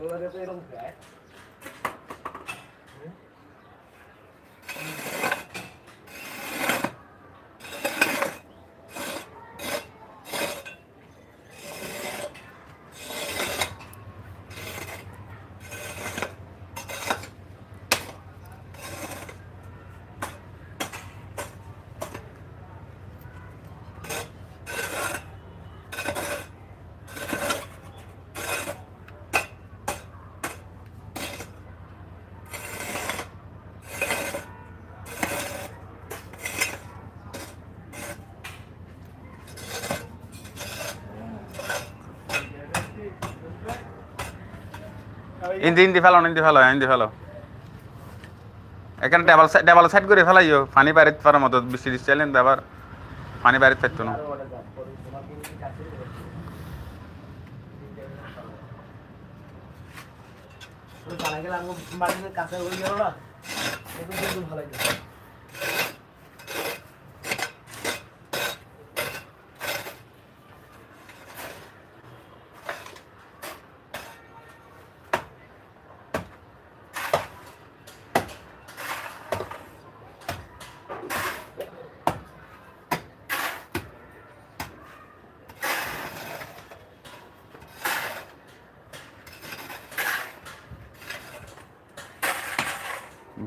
তোমাদের তো এরকম খায় ইন্দি ইন্দি ফেলো ইন্দি ফেলো ইন্দি ফেলো এখানে টেবল টেবল সাইড করে ফেলাইও। পানি বাড়িত পারার মতো বৃষ্টি দিচ্ছে আবার পানি বাড়িতে ফেলতো না। কাছে গেল হয়ে না ভালো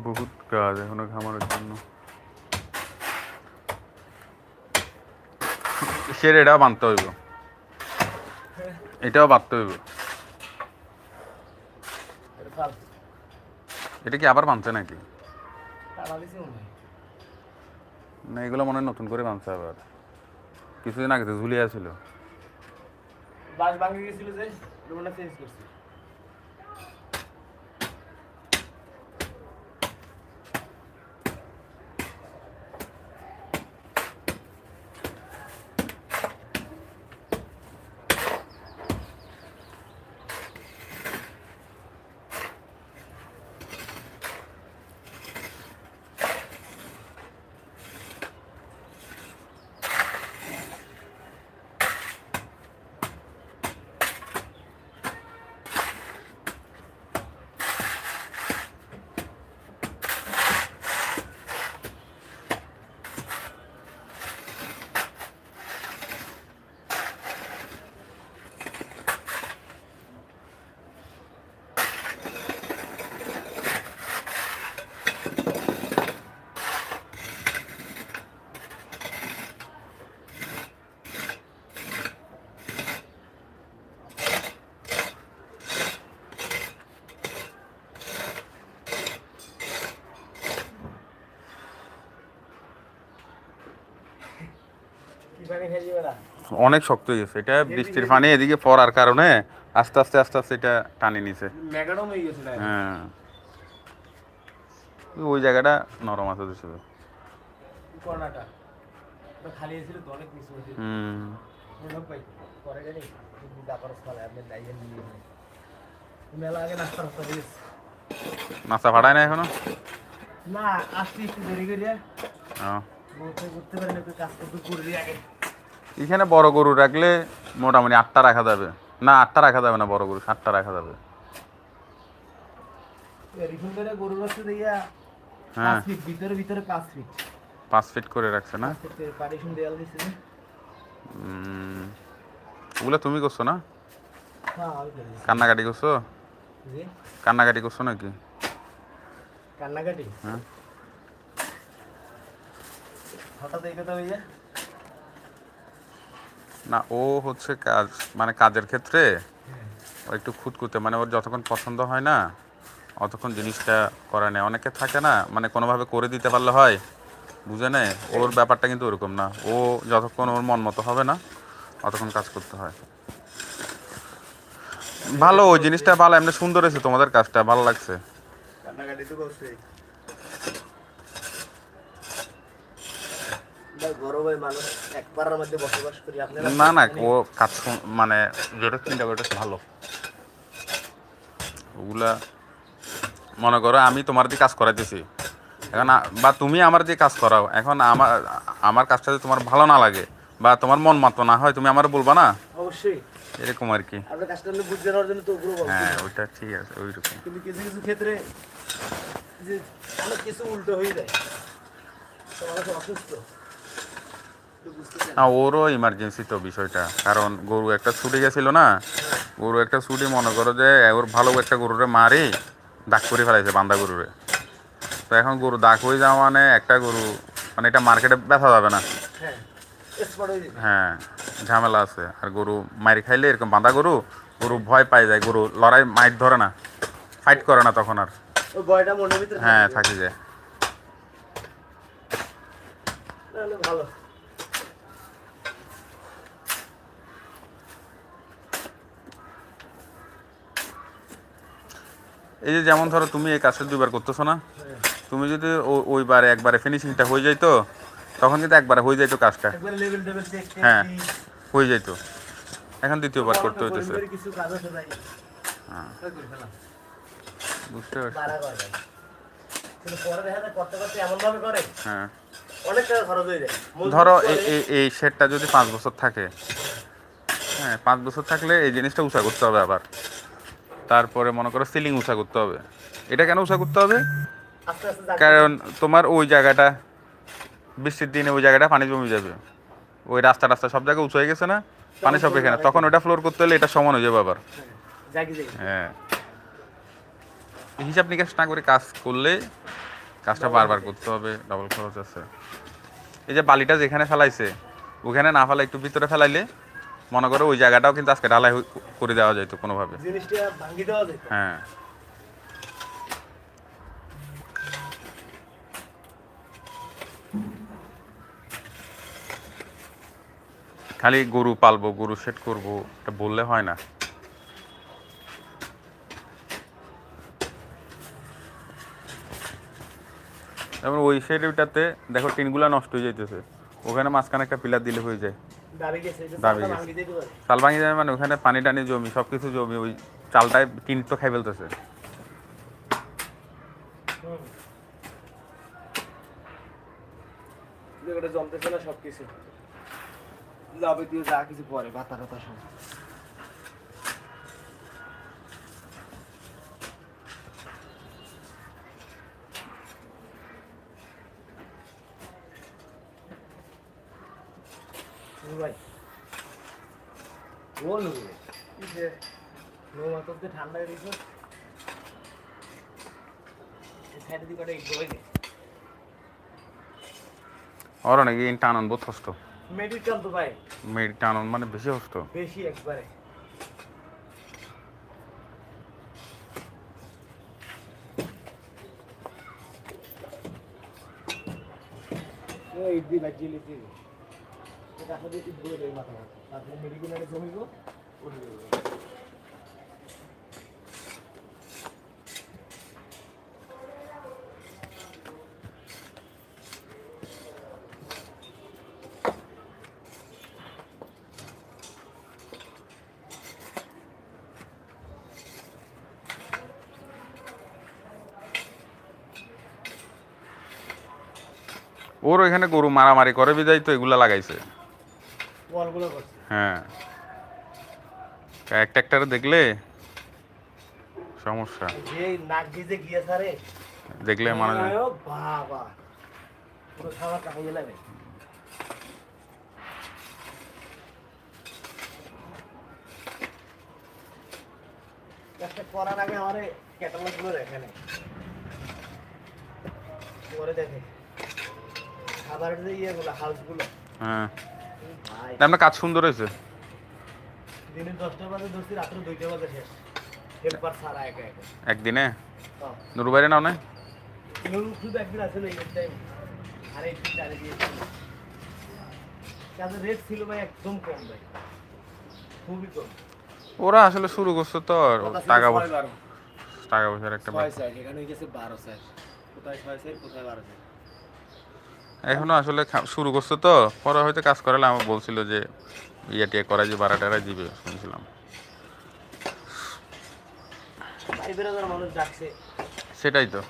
বহুত কাজ এখনও খামারের জন্য। সের এটাও বাঁধতে হইব। এটাও বাঁধতে হইব। এটা কি আবার বাঁধছে নাকি? না, এগুলো মনে হয় নতুন করে বাঁধছে আবার। কিছুদিন আগে তো ঝুলিয়ে ছিল বাস ভাঙে গেছিল যে চেঞ্জ করছি। অনেক শক্ত হয়ে গেছে। এটা বৃষ্টির পানি এদিকে পড়ার কারণে আস্তে আস্তে আস্তে আস্তে এটা টানি নিছে। হয়ে না? ওই জায়গাটা নরম আছে তো শুধু হুম। পরে নাস্তা ফাটায় না এখনও? না একটু দেরি। করতে পারেন একটু কাজ করতে করে আগে। এখানে বড় গরু রাখলে মোটামুটি আটটা রাখা যাবে। না আটটা রাখা যাবে না বড় গরু সাতটা রাখা যাবে। হ্যাঁ। পাঁচ ফিট করে রাখছে না? ওগুলো তুমি করছ না? হ্যাঁ। কান্নাকাটি করছ? কান্নাকাটি করছ নাকি? কান্নাকাটি? হ্যাঁ। হঠাৎ এই কথা হইয়া না, ও হচ্ছে কাজ মানে কাজের ক্ষেত্রে একটু খুঁতকুতে মানে ওর যতক্ষণ পছন্দ হয় না, অতক্ষণ জিনিসটা করা নেই। অনেকে থাকে না মানে কোনোভাবে করে দিতে পারলে হয়, বুঝে নেয়? ওর ব্যাপারটা কিন্তু ওরকম না। ও যতক্ষণ ওর মন মতো হবে না, অতক্ষণ কাজ করতে হয়। ভালো, ওই জিনিসটা ভালো, এমনি সুন্দর হয়েছে তোমাদের কাজটা, ভালো লাগছে কান্নাকাটি তো করছে গরমে মানুষ এক পাড়ার মধ্যে বসবাস করি আপনারা না না ও কাজ মানে যেটা চিন্তা করে ভালো। ওগুলা মনে করো আমি তোমার দিয়ে কাজ করাইতেছি। এখন বা তুমি আমার দিয়ে কাজ করাও। এখন আমার আমার কাজটা যদি তোমার ভালো না লাগে বা তোমার মন মতো না হয় তুমি আমার বলবা না? অবশ্যই। এরকম আর কি। হ্যাঁ ওইটা ঠিক আছে ওই রকম কিন্তু কিছু কিছু ক্ষেত্রে যে অনেক কিছু উল্টো হয়ে যায়। অসুস্থ। না ওরও ইমার্জেন্সি তো বিষয়টা। কারণ গরু একটা ছুটে গেছিল না গরু একটা ছুটি মনে করো যে ওর ভালো একটা গরুরে মারি দাগ করে ফেলাইছে বান্দা গরুরে। তো এখন গরু দাগ হয়ে যাওয়া মানে একটা গরু মানে এটা মার্কেটে বেচা যাবে না। হ্যাঁ হয়ে ঝামেলা আছে। আর গরু মারি খাইলে এরকম বাঁধা গরু গরু ভয় পাই যায় গরু লড়াই মাইট ধরে না ফাইট করে না তখন আর। হ্যাঁ। থাকি। যায়। ভালো। এই যে যেমন ধরো তুমি এই কাজটা দুইবার করতেছো না। তুমি যদি ওইবারে একবারে ফিনিশিংটা হয়ে যাইতো তখন কিন্তু একবারে হয়ে যাইতো কাজটা। হ্যাঁ। হয়ে যাইতো। এখন দ্বিতীয়বার করতে হইতেছে। হ্যাঁ। বুঝতে হ্যাঁ। ধরো এই শেডটা যদি পাঁচ বছর থাকে হ্যাঁ পাঁচ বছর থাকলে এই জিনিসটা উঁচা করতে হবে আবার। তারপরে মনে করো সিলিং উঁচা করতে হবে। এটা কেন উঁচা করতে হবে? কারণ তোমার ওই জায়গাটা বৃষ্টির দিনে ওই জায়গাটা পানি জমে যাবে। ওই রাস্তা রাস্তা সব জায়গায় উঁচু হয়ে গেছে না? পানি সব এখানে। তখন ওটা ফ্লোর করতে হলে এটা সমান হয়ে যাবে আবার। হ্যাঁ, হ্যাঁ। হিসাব নিকাশ না করে কাজ করলে কাজটা বারবার করতে হবে ডবল খরচ আছে। এই যে বালিটা যেখানে ফেলাইছে ওখানে না ফেলা একটু ভিতরে ফেলাইলে মনে করো ওই জায়গাটাও কিন্তু আজকে ঢালাই করে দেওয়া যেত কোনোভাবে। হ্যাঁ। খালি গরু পালবো গরু সেট করব এটা বললে হয় না। যেমন ওই সাইডটাতে দেখো টিনগুলা নষ্ট হয়ে যাইতেছে। ওখানে মাঝখানে একটা পিলার দিলে হয়ে যায়। চাল ভাঙি যাবে মানে ওখানে পানি টানি জমি সব কিছু জমি ওই চালটায় কিনতো খাই ফেলতেছে। জমতেছে না সব কিছু যাবতীয় যা কিছু পরে বাতা টাতা সব নুরু ভাই ও নুরু ভাই এই যে নুরু ঠান্ডা হয়ে নাকি টানন বহুত কষ্ট মেডিকেল তো ভাই। মেয়ের টানন মানে বেশি কষ্ট বেশি একবারে। এটা মাথা মেডিকেলের ওর ওইখানে গরু মারামারি করে বিদায় তো এগুলা লাগাইছে। হ্যাঁ। একটা একটা দেখলে সমস্যা। দেখলে করার আগে আমার ক্যাটালগগুলো দেখে নেই পরে দেখে। খাবারের ইয়েগুলো হাউসগুলো হ্যাঁ। কাজ সুন্দর হয়েছে। দিনে দশটা বাজে ধরছি রাত্রে দুইটা বাজে শেষ। হেল্পার সারা একা একা। একদিনে। নুরুবাইরে নাও না? নুরু শুধু একদিন আসলে এই টাইম আর এই রেট ছিল ভাই একদম কম ভাই। খুবই কম। ওরা আসলে শুরু করছে তো টাকা পয়সা টাকা পয়সার একটা ব্যাপার। এখানে গেছে বারো সাইড কোথায় ছয় সাইড কোথায় বারো সাইড এখনও আসলে শুরু করছে তো। পরে হয়তো কাজ করালে আমার বলছিল যে ইয়ে টিয়া করা যে বারা টারা দিবে শুনছিলাম। সেটাই তো।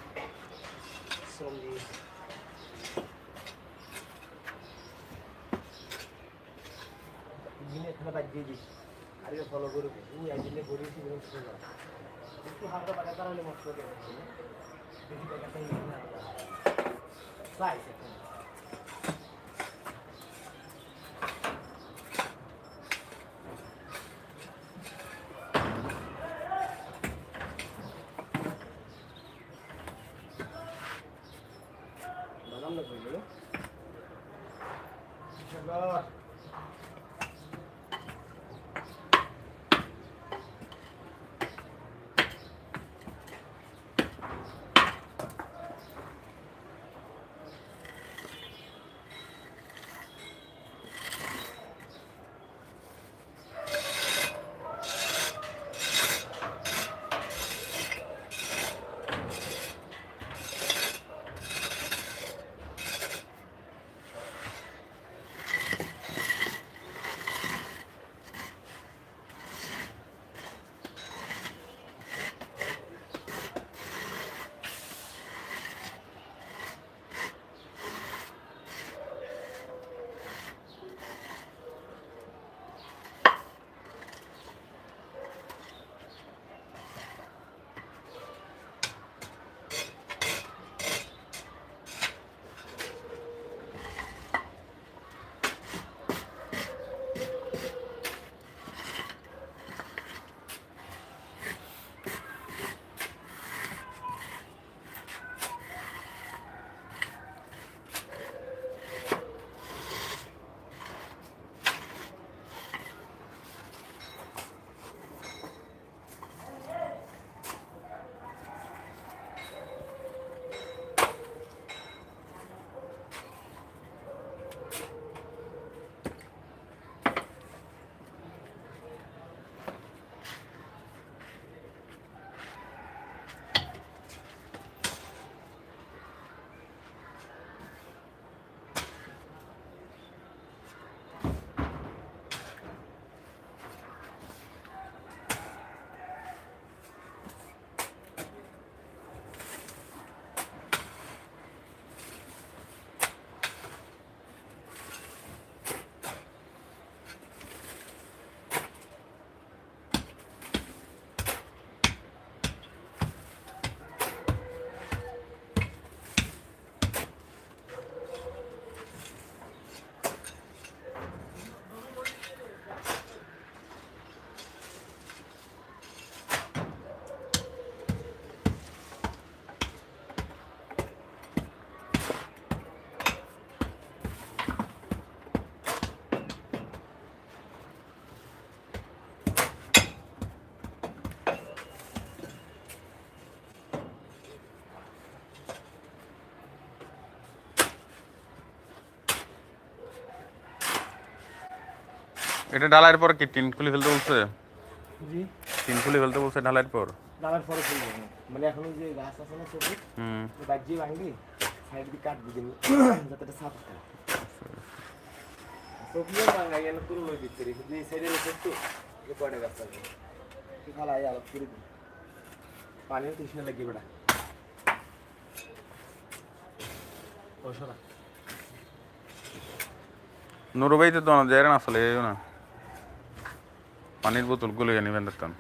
শাবাশ এটা ঢালাইয়ের পর কি টিন খুলে ফেলতে বলছে? জি। টিন খুলে ফেলতে বলছে ঢালাইয়ের পর? দামের পরে ফুলবো না। মানে এখন যে গাছ আছে না সবুজ হুম। বাজিয়ে ভাঙবি সাইড দিয়ে কাটবি দিন যাতে এটা সাফ থাকে সবজিও ভাঙাই এনে পুরো লই দিতে রে। এই সাইডে রেখে একটু যে কয়টা গাছ আছে? তুই খালা আই আলাপ করে দিন পানিও তৃষ্ণা লাগবে বেটা। ওসরা নুরুবাইতে তো যায় না আসলে এই না। পানির বোতলগুলো নিবেন দেখতাম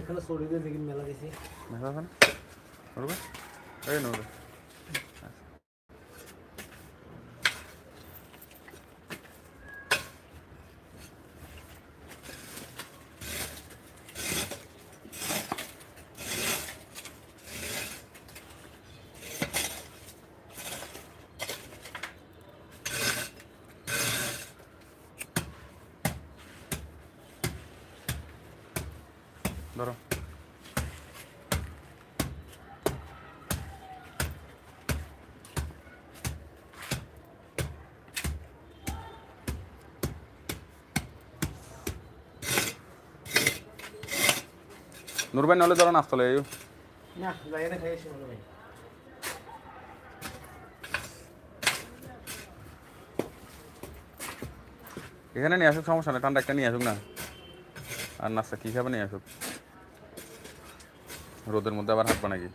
এখানে সরি দিয়ে মেলা দিছি। মেলা এই নুরুবাই ধরো নুরবাই নলে ধরো নাস্তলে লাগে। না যাই না খাই এসে ভাই এখানে নিয়ে আসুক সমস্যা নেই ঠান্ডা একটা নিয়ে আসুক না। আর নাস্তা কী খাবে নিয়ে আসুক? রোদের মধ্যে আবার হাঁটবা নাকি?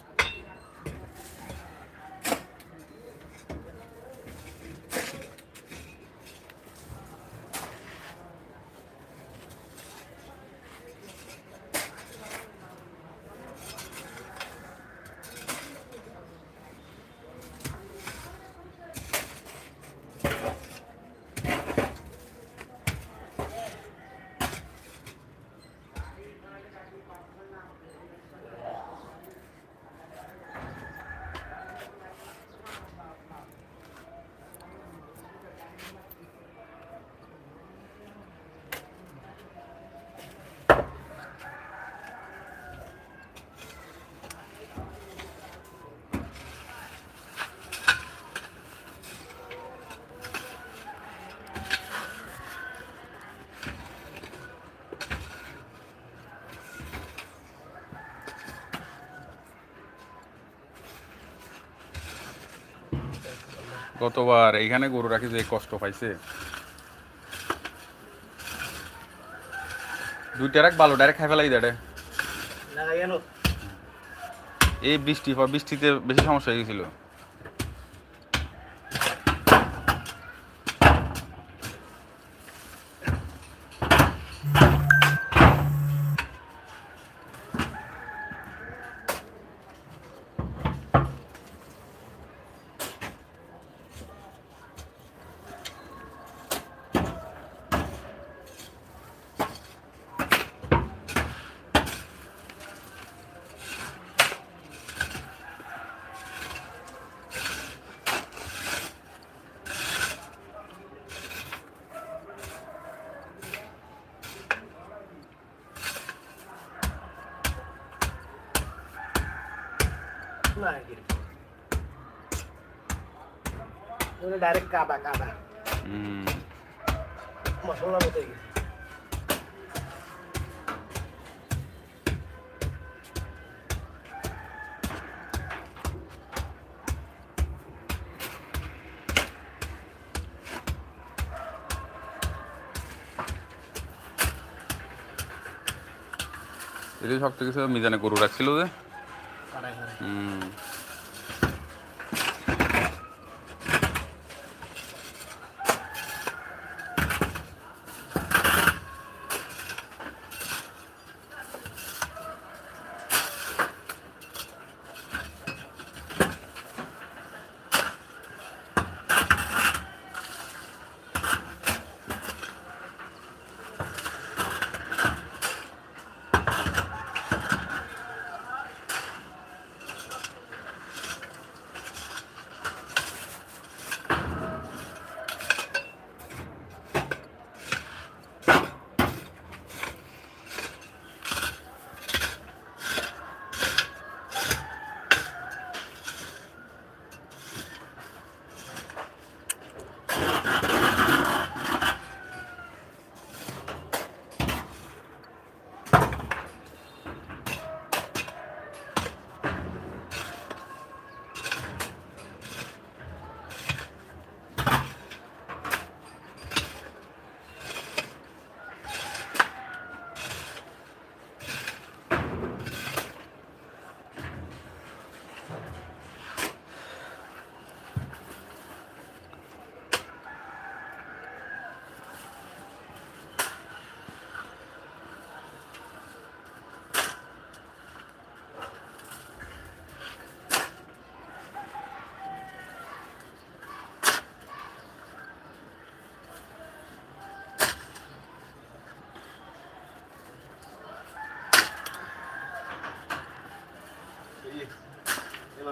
গতবার এইখানে গরু রাখি যে কষ্ট পাইছে। দুইটা রাখ ভালো ডাইরেক্ট খাই ফেলাই দেয় এই বৃষ্টি বৃষ্টিতে বেশি সমস্যা হয়ে গেছিল। ডাইরেক্ট কাদা কাদা। হুম। মশলা মতো গেছে এটা সব থেকে মিজানে গরু রাখছিল যে? হুম।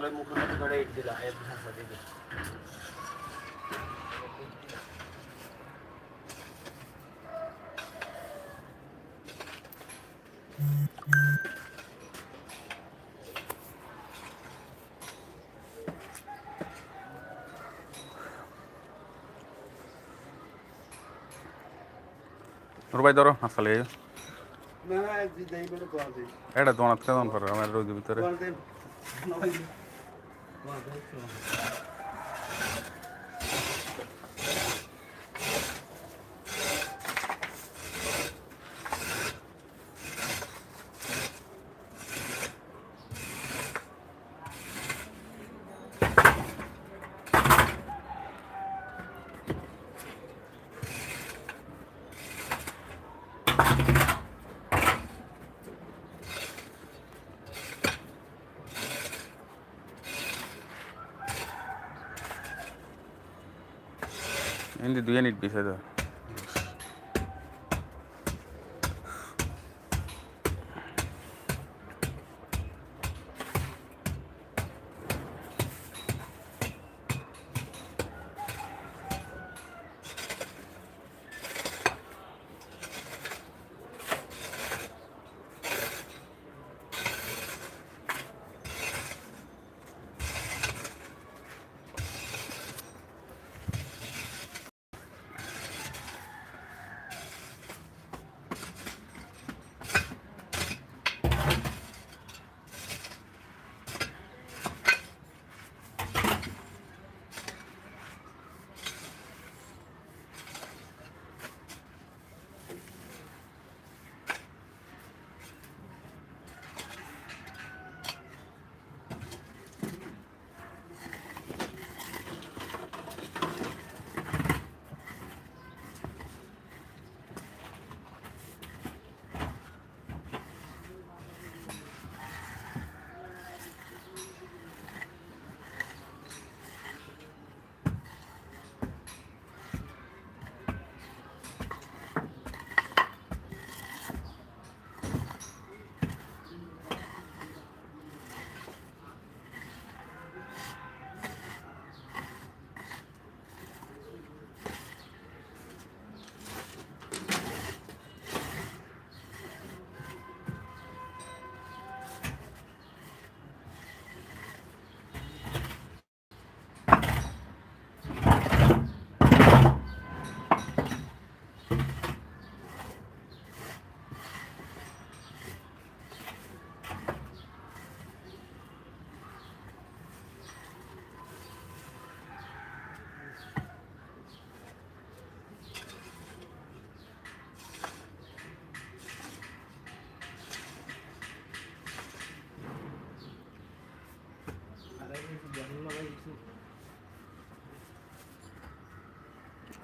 এগুলো মুখের মধ্যে ধরে ইট দিলা এর ভাষা দিকে রুবাই ধরো আসলে না দিদাই করে কল দিই এটা তোমার কেমন করো আমার রোদের ভিতরে কল দিই নয় কল দিই হিন্দি দুয়ে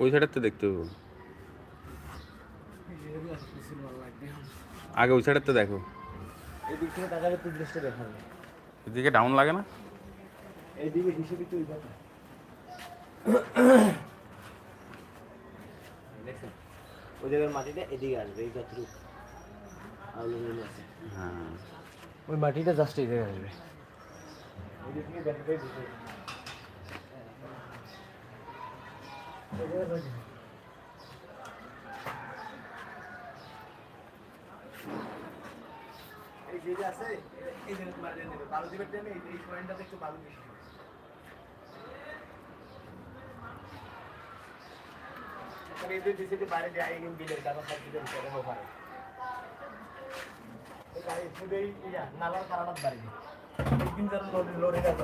ওই সাইডের তো দেখতে হবে। আগে ওই সাইডের তো দেখো। এদিক থেকে তাকালে তুই দৃষ্টি দেখাবে। এদিকে ডাউন লাগে না? এইদিকে ওই জায়গার মাটিটা এদিকে আসবে এই যতটুকু হ্যাঁ। ওই মাটিটা জাস্ট এই জায়গায় আসবে। এই যে আছে, এই যে তোমার দেবে বালু দিবে টাইমে এই পয়েন্টটাতে একটু বালু বেশি এই যে দিছে বাইরে যায় এই বিলের কাটা সব দিকে করে পারে এই গাড়ি ফুটেই ইয়া, নালার কারণত বাড়ি। একদিন যারা লোডে যায়